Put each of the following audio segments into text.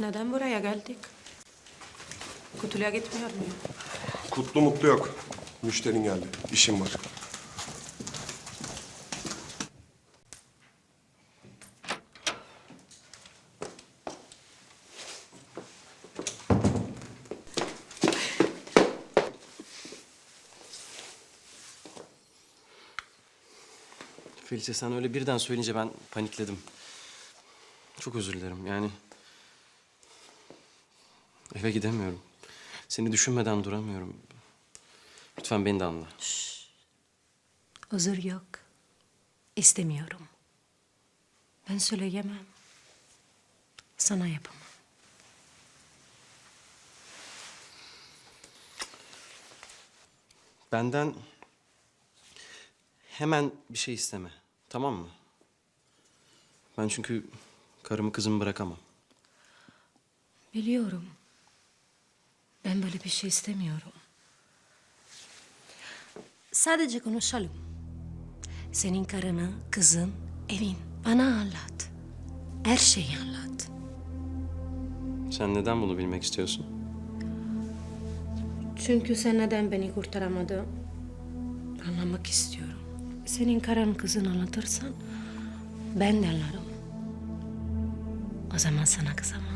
Neden buraya geldik? Kutluya gitmiyor muyum? Kutlu mutlu yok. Müşterin geldi. İşim var. Felice sen öyle birden söyleyince ben panikledim. Çok özür dilerim yani. Eve gidemiyorum. Seni düşünmeden duramıyorum. Lütfen beni de anla. Özür yok. İstemiyorum. Ben söyleyemem. Sana yapamam. Benden hemen bir şey isteme. Tamam mı? Ben çünkü karımı kızımı bırakamam. Biliyorum. Ben böyle bir şey istemiyorum. Sadece konuşalım. Senin karını, kızın, evin. Bana anlat. Her şeyi anlat. Sen neden bunu bilmek istiyorsun? Çünkü sen neden beni kurtaramadın? Anlamak istiyorum. Senin karın kızın anlatırsan ben de anlarım. O zaman sana kızamam.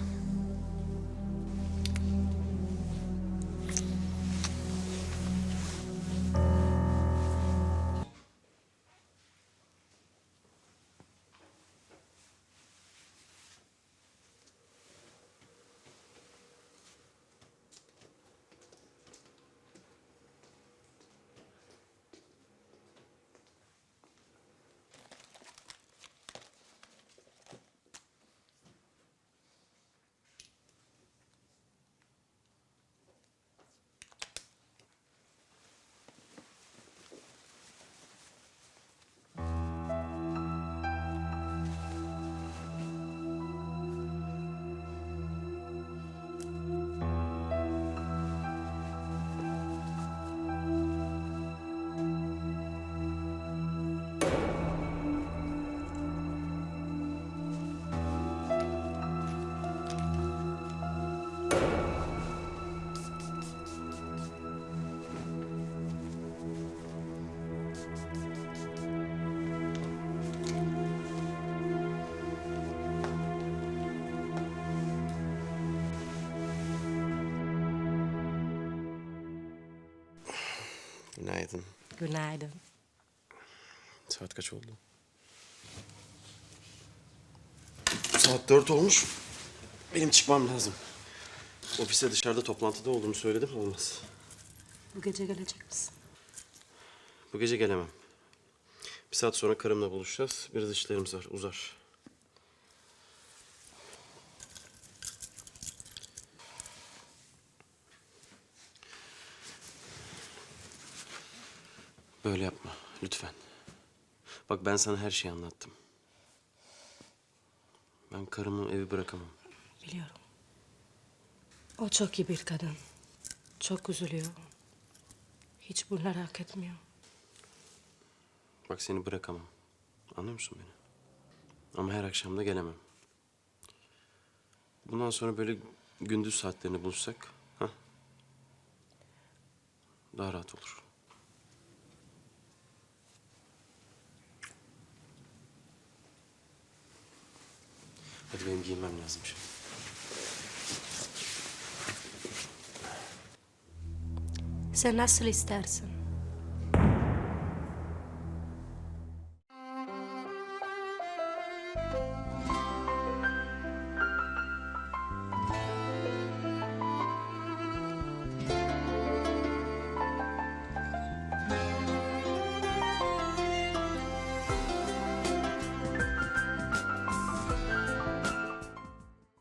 Günaydın. Günaydın. Saat kaç oldu? Saat dört olmuş. Benim çıkmam lazım. Ofise dışarıda toplantıda olduğumu söyledim. Olmaz. Bu gece gelecek misin? Bu gece gelemem. Bir saat sonra karımla buluşacağız. Biraz işlerimiz var. Uzar. Böyle yapma. Lütfen. Bak ben sana her şeyi anlattım. Ben karımı evi bırakamam. Biliyorum. O çok iyi bir kadın. Çok üzülüyor. Hiç bunları hak etmiyor. Bak seni bırakamam. Anlıyor musun beni? Ama her akşam da gelemem. Bundan sonra böyle gündüz saatlerinde buluşsak, ha? Daha rahat olur. Hadi benim giyinmem lazım şimdi. Sen nasıl istersin?